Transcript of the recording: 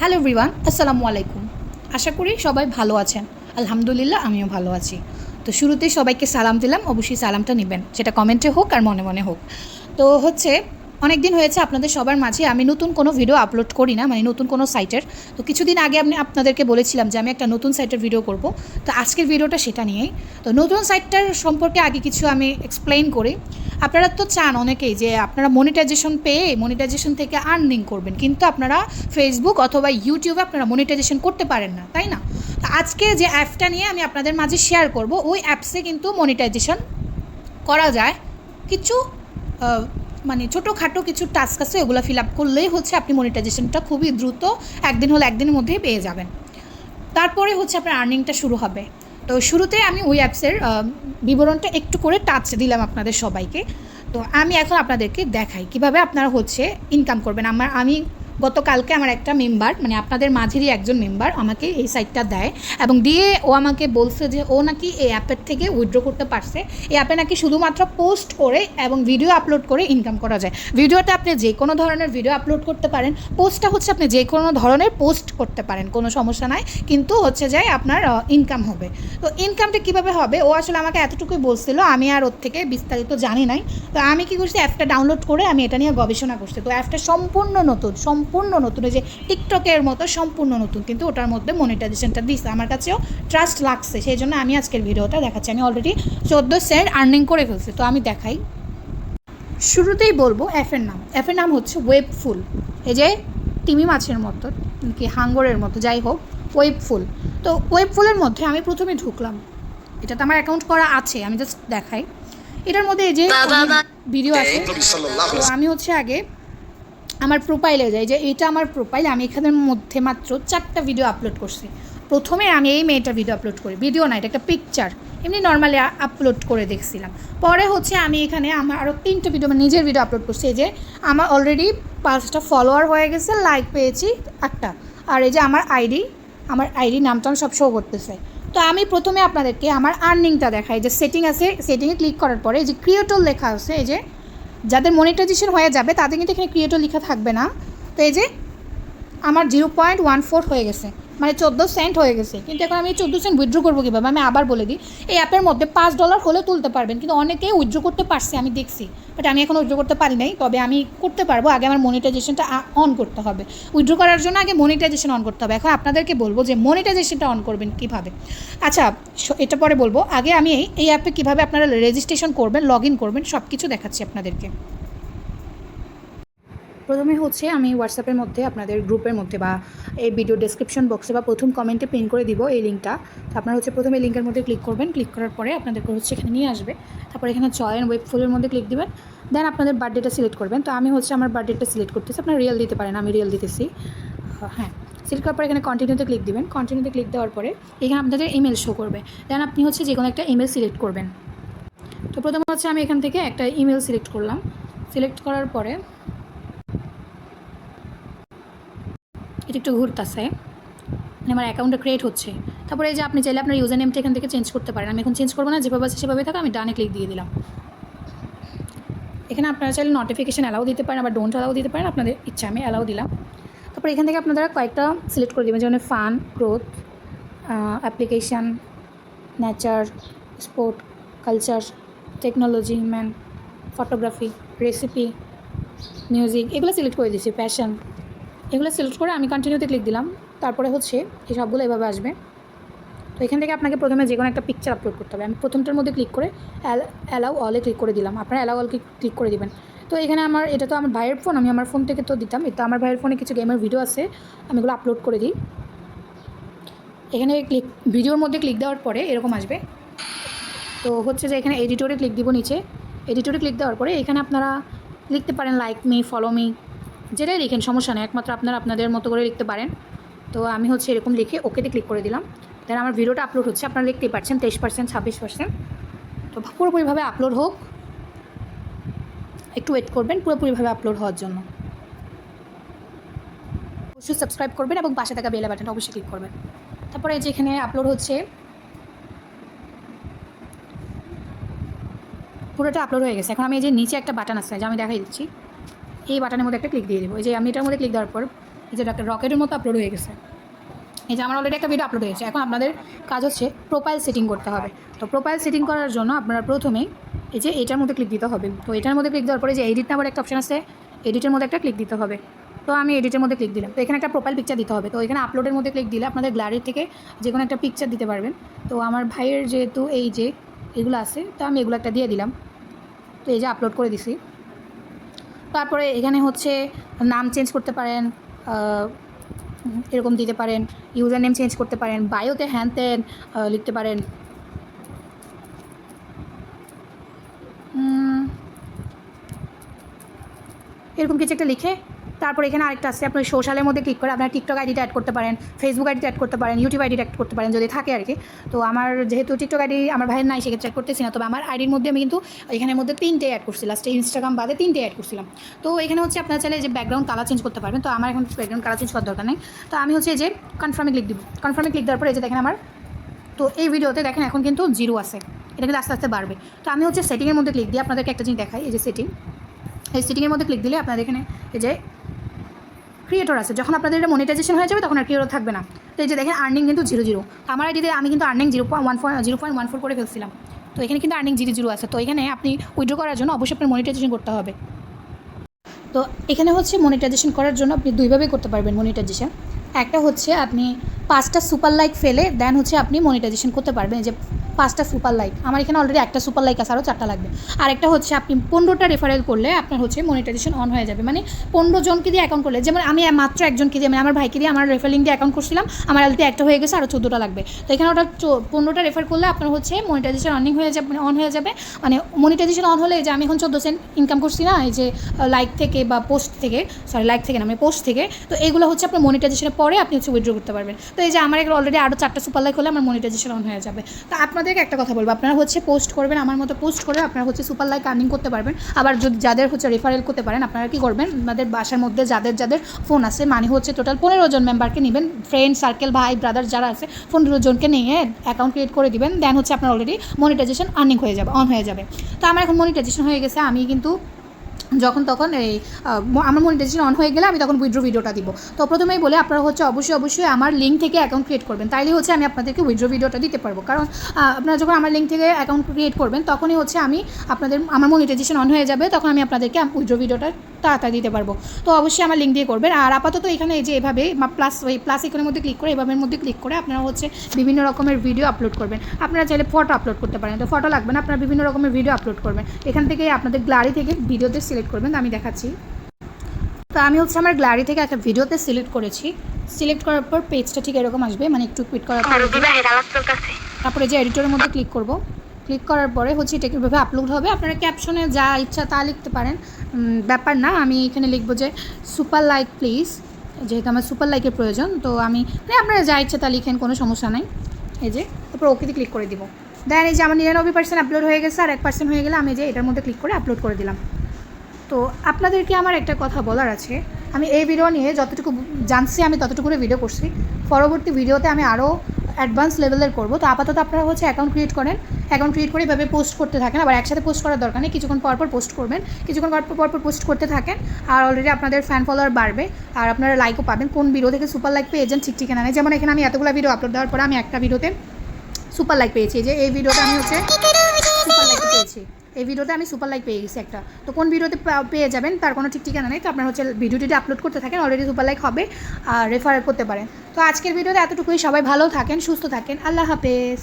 Hello everyone আসসালামু আলাইকুম। আশা করি সবাই ভালো আছেন। আলহামদুলিল্লাহ, আমিও ভালো আছি। তো শুরুতেই সবাইকে সালাম দিলাম, অবশ্যই সালামটা নেবেন, সেটা কমেন্টে হোক আর মনে মনে হোক। তো হচ্ছে অনেক দিন হয়েছে আপনাদের সবার মাঝে, আমি নতুন কোনো ভিডিও আপলোড করি না মানে নতুন কোনো সাইটের তো কিছুদিন আগে আমি আপনাদেরকে বলেছিলাম যে আমি একটা নতুন সাইটের ভিডিও করব। তো আজকের ভিডিওটা সেটা নিয়েই। তো নতুন সাইটটার সম্পর্কে আগে কিছু আমি এক্সপ্লেইন করি। আপনারা তো চান অনেকেই যে আপনারা মনিটাইজেশন পেয়ে মনিটাইজেশন থেকে আর্নিং করবেন, কিন্তু আপনারা ফেসবুক অথবা ইউটিউবে আপনারা মনিটাইজেশন করতে পারেন না, তাই না? তো আজকে যে অ্যাপটা নিয়ে আমি আপনাদের মাঝে শেয়ার করব, ওই অ্যাপসে কিন্তু মনিটাইজেশন করা যায়। কিছু মানে ছোটোখাটো কিছু টাস্ক আছে, ওগুলো ফিল আপ করলেই হচ্ছে আপনি মনিটাইজেশনটা খুবই দ্রুত একদিন হলে একদিনের মধ্যেই পেয়ে যাবেন। তারপরে হচ্ছে আপনার আর্নিংটা শুরু হবে। তো শুরুতে আমি ওই অ্যাপসের বিবরণটা একটু করে টাচ দিলাম আপনাদের সবাইকে। তো আমি এখন আপনাদেরকে দেখাই কীভাবে আপনারা হচ্ছে ইনকাম করবেন। আমার, আমি গতকালকে আমার একটা মেম্বার মানে আপনাদের মাঝেরই একজন মেম্বার আমাকে এই সাইটটা দেয় এবং দিয়ে ও আমাকে বলছে যে ও নাকি এই অ্যাপের থেকে উইথড্র করতে পারছে। এই অ্যাপে নাকি শুধুমাত্র পোস্ট করে এবং ভিডিও আপলোড করে ইনকাম করা যায়। ভিডিওটা আপনি যে কোনো ধরনের ভিডিও আপলোড করতে পারেন পোস্টটা হচ্ছে আপনি যে কোনো ধরনের পোস্ট করতে পারেন, কোনো সমস্যা নাই। কিন্তু হচ্ছে যে আপনার ইনকাম হবে। তো ইনকামটা কীভাবে হবে? ও আসলে আমাকে এতটুকুই বলছিল, আমি আর ওর থেকে বিস্তারিত জানি নাই। তো আমি কি করছি অ্যাপটা ডাউনলোড করে আমি এটা নিয়ে গবেষণা করছি। তো অ্যাপটা সম্পূর্ণ নতুন, সম্পূর্ণ নতুন এই যে টিকটকের মতো সম্পূর্ণ নতুন কিন্তু ওটার মধ্যে মনিটাইজেশনটা দিচ্ছে আমার কাছেও ট্রাস্ট লাগছে সেই জন্য আমি আজকের ভিডিওটা দেখাচ্ছি। আমি অলরেডি চোদ্দ সেন্ট আর্নিং করে ফেলছি তো আমি দেখাই। শুরুতেই বলব অ্যাপের নাম। অ্যাপের নাম হচ্ছে ওয়েব ফুল এই যে তিমি মাছের মতো কি হাঙ্গরের মতো যাই হোক ওয়েব ফুল তো ওয়েব ফুলের মধ্যে আমি প্রথমে ঢুকলাম। এটা তো আমার অ্যাকাউন্ট করা আছে আমি জাস্ট দেখাই। এটার মধ্যে এই যে ভিডিও আছে। তো আমি হচ্ছে আগে আমার প্রোফাইলে যাই যে এটা আমার প্রোফাইল আমি এখানের মধ্যে মাত্র চারটা ভিডিও আপলোড করছি। প্রথমে আমি এই মেয়েটার ভিডিও আপলোড করি ভিডিও না, এটা একটা পিকচার এমনি নর্মালি আপলোড করে দেখছিলাম। পরে হচ্ছে আমি এখানে আমার আরও তিনটে ভিডিও আমার নিজের ভিডিও আপলোড করছি। এই যে আমার অলরেডি পাঁচটা ফলোয়ার হয়ে গেছে লাইক পেয়েছি আটটা। আর এই যে আমার আইডি আমার আইডি নামটা আমি সব শো করতেছে। তো আমি প্রথমে আপনাদেরকে আমার আর্নিংটা দেখাই, যে সেটিং আছে সেটিংয়ে ক্লিক করার পরে এই যে ক্রিয়েটর লেখা আছে, এই যে যাদের মনিটাইজেশন হয়ে যাবে তাদের কিন্তু এখানে ক্রিয়েটর লেখা থাকবে না। তো এই যে আমার জিরো পয়েন্ট ওয়ান ফোর হয়ে গেছে। মানে চোদ্দ সেন্ট হয়ে গেছে। কিন্তু এখন আমি চোদ্দ সেন্ট উইথড্র করব কীভাবে? আমি আবার বলে দিই, এই অ্যাপের মধ্যে পাঁচ ডলার হলে তুলতে পারবেন। কিন্তু অনেকেই উইথড্র করতে পারছে, আমি দেখছি। বাট আমি এখন উইথড্র করতে পারি নাই। তবে আমি করতে পারব। আগে আমার মনিটাইজেশনটা অন করতে হবে। উইথড্র করার জন্য আগে মনিটাইজেশন অন করতে হবে। এখন আপনাদেরকে বলব যে মনিটাইজেশনটা অন করবেন কীভাবে? আচ্ছা এটা পরে বলব। আগে আমি এই অ্যাপে কীভাবে আপনারা রেজিস্ট্রেশন করবেন লগ ইন করবেন সব কিছু দেখাচ্ছি আপনাদেরকে। প্রথমে হচ্ছে আমি হোয়াটসঅ্যাপের মধ্যে, আপনাদের গ্রুপের মধ্যে বা এই ভিডিও ডেসক্রিপশন বক্সে বা প্রথম কমেন্টে পিন করে দিব এই লিঙ্কটা তো আপনারা হচ্ছে প্রথমে লিঙ্কের মধ্যে ক্লিক করবেন। ক্লিক করার পরে আপনাদেরকে হচ্ছে এখানে নিয়ে আসবে। তারপর এখানে জয়েন ওয়েব ফুলের মধ্যে ক্লিক দিবেন। দেন আপনাদের বার্থডেটা সিলেক্ট করবেন। তো আমি হচ্ছে আমার বার্থডেটা সিলেক্ট করতেছি। আপনারা রিয়েল দিতে পারেন, আমি রিয়েল দিতেছি। হ্যাঁ। সিলেক্ট করার পরে এখানে কন্টিনিউতে ক্লিক দিবেন। কন্টিনিউতে ক্লিক দেওয়ার পরে এখানে আপনাদের ইমেল শো করবে। দেন আপনি হচ্ছে যে কোনো একটা ইমেল সিলেক্ট করবেন। তো প্রথমে হচ্ছে আমি এখান থেকে একটা ইমেল সিলেক্ট করলাম। সিলেক্ট করার পরে এটা একটু ঘুরতেছে। মানে আমার অ্যাকাউন্টটা ক্রিয়েট হচ্ছে। তারপরে এই যে আপনি চাইলে আপনার ইউজার নেমটা এখান থেকে চেঞ্জ করতে পারেন। আমি এখন চেঞ্জ করব না, যেভাবে আছে সেভাবে থাকা, আমি ডানে ক্লিক দিয়ে দিলাম। এখানে আপনারা চাইলে নোটিফিকেশান অ্যালাউ দিতে পারেন, আবার ডোন্ট অ্যালাউ দিতে পারেন, আপনাদের ইচ্ছা, আমি অ্যালাউ দিলাম। তারপর এখান থেকে আপনারা কয়েকটা সিলেক্ট করে দেবেন, যেমন fun growth application nature sport culture technology man photography recipe music এগুলো সিলেক্ট করে দিয়েছি প্যাশন এগুলো সিলেক্ট করে আমি কন্টিনিউতে ক্লিক দিলাম। তারপরে হচ্ছে এই সবগুলো এভাবে আসবে। তো এখান থেকে আপনাকে প্রথমে যে কোনো একটা পিকচার আপলোড করতে হবে। আমি প্রথমটার মধ্যে ক্লিক করে অ্যালাউ অলে ক্লিক করে দিলাম। আপনারা অ্যালাউ অল ক্লিক করে দিবেন। তো এখানে আমার, এটা তো আমার ভাইয়ের ফোন আমি আমার ফোন থেকে তো দিতাম। এটা আমার ভাইয়ের ফোনে কিছু গেমের ভিডিও আছে, আমি এগুলো আপলোড করে দিই। এখানে ক্লিক ভিডিওর মধ্যে ক্লিক দেওয়ার পরে এরকম আসবে। তো হচ্ছে যে এখানে এডিটরে ক্লিক দিব নিচে। এডিটরে ক্লিক দেওয়ার পরে এখানে আপনারা লিখতে পারেন লাইক মি ফলো মি যেটাই লিখেন, সমস্যা নেই। একমাত্র আপনারা আপনাদের মতো করে লিখতে পারেন। তো আমি হচ্ছে এরকম লিখে ওকেতে ক্লিক করে দিলাম। দেন আমার ভিডিওটা আপলোড হচ্ছে। আপনারা দেখতেই পাচ্ছেন, তেইশ পার্সেন্ট ছাব্বিশ পার্সেন্ট তো পুরোপুরিভাবে আপলোড হোক। একটু ওয়েট করবেন, পুরোপুরিভাবে আপলোড হওয়ার জন্য। অবশ্যই সাবস্ক্রাইব করবেন এবং পাশে থাকা বেলা বাটনটা অবশ্যই ক্লিক করবেন। তারপরে এই যে এখানে আপলোড হচ্ছে। পুরোটা আপলোড হয়ে গেছে। এখন আমি এই যে নিচে একটা বাটন আছে, যে আমি দেখাই দিচ্ছি। এই বাটনের মধ্যে একটা ক্লিক দিয়ে দেবো। এই যে আমি এটার মধ্যে ক্লিক দেওয়ার পর, এই যে একটা রকেটের মতো আপলোড হয়ে গেছে। এই যে আমার অলরেডি একটা ভিডিও আপলোড হয়েছে। এখন আপনাদের কাজ হচ্ছে প্রোফাইল সেটিং করতে হবে। তো প্রোফাইল সেটিং করার জন্য আপনারা প্রথমেই এই যে এটার মধ্যে ক্লিক দিতে হবে। তো এটার মধ্যে ক্লিক দেওয়ার পরে যে এডিট নাম্বার একটা অপশন আছে এডিটের মধ্যে একটা ক্লিক দিতে হবে। তো আমি এডিটের মধ্যে ক্লিক দিলাম। তো এখানে একটা প্রোফাইল পিকচার দিতে হবে। তো এখানে আপলোডের মধ্যে ক্লিক দিলে আপনাদের গ্যালারি থেকে যে কোনো একটা পিকচার দিতে পারবেন। তো আমার ভাইয়ের যেহেতু এই যে এগুলো আছে, তো আমি এগুলো একটা দিয়ে দিলাম। তো এই যে আপলোড করে দিছি। তারপরে এখানে হচ্ছে নাম চেঞ্জ করতে পারেন এরকম দিতে পারেন ইউজার নেম চেঞ্জ করতে পারেন বায়োতে হ্যান ত্যান লিখতে পারেন। এরকম কিছু একটা লিখে তারপর এখানে আরেকটা আছে আপনার সোশ্যালের মধ্যে ক্লিক করে আপনার টিকটক আইডিটা অ্যাড করতে পারেন ফেসবুক আইডিটা অ্যাড করতে পারেন ইউটিউব আইডিটা অ্যাড করতে পারেন, যদি থাকে আর কি। তো আমার যেহেতু টিকটক আইডি আমার ভাইয়ের নাই, সেক্ষেত্রে অ্যাড করতেছি না। তবে আমার আইডির মধ্যে আমি কিন্তু এখানের মধ্যে তিনটে অ্যাড করছি। লাস্টে ইনস্টাগ্রাম বাদে তিনটে অ্যাড করছিলাম। তো এখানে হচ্ছে আপনার চাইলে যে ব্যাকগ্রাউন্ড কালার চেঞ্জ করতে পারবেন। তো আমার এখন ব্যাকগ্রাউন্ড কালার চেঞ্জ করার দরকার নেই। তো আমি হচ্ছে যে কনফার্মে ক্লিক দিব। কনফার্মে ক্লিক দেওয়ার পরে যে দেখেন আমার, তো এই ভিডিওতে দেখেন এখন কিন্তু জিরো আছে। এটা কিন্তু আস্তে আস্তে বাড়বে। তো আমি হচ্ছে সেটিংয়ের মধ্যে ক্লিক দিয়ে আপনাদেরকে একটা জিনিস দেখাই, এই যে সেটিং এই সেটিংয়ের মধ্যে ক্লিক দিলে আপনাদের এখানে এই যে ক্রিয়েটর আছে। যখন আপনাদের এটা মনিটাইজেশন হয়ে যাবে, তখন আর ক্রিয়েটর থাকবে না। তো এই যে দেখেন আর্নিং কিন্তু জিরো জিরো আমার আইডিতে আমি কিন্তু earning zero point one zero point one four করে ফেলছিলাম। তো এখানে কিন্তু আর্নিং জিরো জিরো আছে। তো এখানে আপনি উইড্রো করার জন্য অবশ্যই আপনার মনিটাইজেশন করতে হবে। তো এখানে হচ্ছে মনিটাইজেশন করার জন্য আপনি দুইভাবে করতে পারবেন মনিটাইজেশন একটা হচ্ছে আপনি পাঁচটা সুপার লাইক ফেলে দেন হচ্ছে আপনি মনিটাইজেশন করতে পারবেন যে পাঁচটা সুপার লাইক আমার এখানে অলরেডি একটা সুপার লাইক আছে আরও চারটা লাগবে। আর একটা হচ্ছে আপনি পনেরোটা রেফারেল করলে আপনার হচ্ছে মনিটাইজেশন অন হয়ে যাবে। মানে পনেরো জনকে দিয়ে অ্যাকাউন্ট করলে, যেমন আমি মাত্র একজনকে দিয়ে মানে আমার ভাইকে দিয়ে আমার রেফারিং দিয়ে অ্যাকাউন্ট করছিলাম, আমার আলতে একটা হয়ে গেছে আরও চোদ্দোটা লাগবে। তো এখানে ওটা পনেরোটা রেফার করলে আপনার হচ্ছে মনিটাইজেশন অনিং হয়ে যাবে মানে অন হয়ে যাবে। মানে মনিটাইজেশন অন হলে যে আমি এখন চোদ্দ সেন্ট ইনকাম করছি না, এই যে লাইক থেকে বা পোস্ট থেকে সরি লাইক থেকে না মানে পোস্ট থেকে, তো এগুলো হচ্ছে আপনার মনিটাইজেশনের পরে আপনি হচ্ছে উইথড্র করতে পারবেন। তো এই যে আমার এগুলো অলরেডি আরও চারটা সুপার লাইক হলে আমার মনিটাইজেশন অন হয়ে যাবে। তো আপনাদেরকে একটা কথা বলব, আপনারা হচ্ছে পোস্ট করবেন, আমার মতো পোস্ট করে আপনারা হচ্ছে সুপার লাইক আর্নিং করতে পারবেন। আবার যদি যাদের হচ্ছে রেফারেল করতে পারেন, আপনারা কি করবেন? আমাদের বাসার মধ্যে যাদের যাদের ফোন আছে মানে হচ্ছে টোটাল পনেরো জন মেম্বারকে নেবেন ফ্রেন্ড সার্কেল ভাই ব্রাদার যারা আছে, পনেরো জনকে নিয়ে অ্যাকাউন্ট ক্রিয়েট করে দিবেন দেন হচ্ছে আপনার অলরেডি মনিটাইজেশন আর্নিং হয়ে যাবে অন হয়ে যাবে। তো আমার এখন মনিটাইজেশন হয়ে গেছে, আমি কিন্তু যখন তখন এই আমার মনিটাইজেশন অন হয়ে গেলে আমি তখন উইড্রো ভিডিওটা দিব। তো প্রথমেই বলে আপনারা হচ্ছে অবশ্যই অবশ্যই আমার লিঙ্ক থেকে অ্যাকাউন্ট ক্রিয়েট করবেন। তাইলে হচ্ছে আমি আপনাদেরকে উইড্রো ভিডিওটা দিতে পারব। কারণ আপনারা যখন আমার লিঙ্ক থেকে অ্যাকাউন্ট ক্রিয়েট করবেন, তখনই হচ্ছে আমি আপনাদের, আমার মনিটাইজেশন অন হয়ে যাবে, তখন আমি আপনাদেরকে উইড্রো ভিডিওটা তাড়াতাড়ি দিতে পারব। তো অবশ্যই আমার লিঙ্ক দিয়ে করবেন। আর আপাতত এখানে এই যে এভাবে প্লাস ওই প্লাস এখানের মধ্যে ক্লিক করে এভাবে মধ্যে ক্লিক করে আপনারা হচ্ছে বিভিন্ন রকমের ভিডিও আপলোড করবেন। আপনারা চাইলে ফটো আপলোড করতে পারেন। তো ফটো লাগবে না, আপনারা বিভিন্ন রকমের ভিডিও আপলোড করবেন। এখান থেকে আপনাদের গ্যালারি থেকে ভিডিওতে সিলেক্ট করবেন আমি দেখাচ্ছি। তো আমি হচ্ছে আমার গ্যালারি থেকে একটা ভিডিওতে সিলেক্ট করেছি। সিলেক্ট করার পর পেজটা ঠিক এরকম আসবে মানে একটু কুইট করার পর তারপরে যে এডিটরের মধ্যে ক্লিক করব। ক্লিক করার পরে হচ্ছে এটা কীভাবে আপলোড হবে। আপনারা ক্যাপশনে যা ইচ্ছা তা লিখতে পারেন। ব্যাপার না আমি এখানে লিখব যে সুপার লাইক প্লিজ যেহেতু আমার সুপার লাইকের প্রয়োজন তো আমি মানে আপনারা যা ইচ্ছা তা লিখেন কোনো সমস্যা নাই। এই যে তারপর ওকেতে ক্লিক করে দিব। দেন এই যে আমার নিরানব্বই পার্সেন্ট আপলোড হয়ে গেছে আর এক পার্সেন্ট হয়ে গেলে আমি যে এটার মধ্যে ক্লিক করে আপলোড করে দিলাম। তো আপনাদেরকে আমার একটা কথা বলার আছে। আমি এই ভিডিও নিয়ে যতটুকু জানছি, আমি ততটুকু ভিডিও করছি। পরবর্তী ভিডিওতে আমি আরও অ্যাডভান্স লেভেলের করব। তো আপাতত আপনারা হচ্ছে অ্যাকাউন্ট ক্রিয়েট করেন। অ্যাকাউন্ট ক্রিয়েট করে এভাবে পোস্ট করতে থাকেন। আবার একসাথে পোস্ট করার দরকার নেই। কিছুক্ষণ পর পর পোস্ট করবেন। কিছুক্ষণ পর পর পর পর পোস্ট করতে থাকেন। আর অলরেডি আপনাদের ফ্যান ফলোয়ার বাড়বে। আর আপনারা লাইকও পাবেন। কোন ভিডিও থেকে সুপার লাইক পেয়েছেন ঠিক ঠিকানা নেই। যেমন এখানে আমি এতগুলো ভিডিও আপলোড দেওয়ার পরে আমি একটা ভিডিওতে সুপার লাইক পেয়েছি। যে, এই ভিডিওটা আমি হচ্ছে এই ভিডিওতে আমি সুপার লাইক পেয়ে গেছি একটা। তো কোন ভিডিওতে পেয়ে যাবেন তার কোনো ঠিক ঠিকানা নেই, তো আপনার হচ্ছে ভিডিওটি আপলোড করতে থাকেন অলরেডি সুপার লাইক হবে, আর রেফার করতে পারেন। তো আজকের ভিডিওতে এতটুকুই, সবাই ভালো থাকেন, সুস্থ থাকেন, আল্লাহ হাফেজ।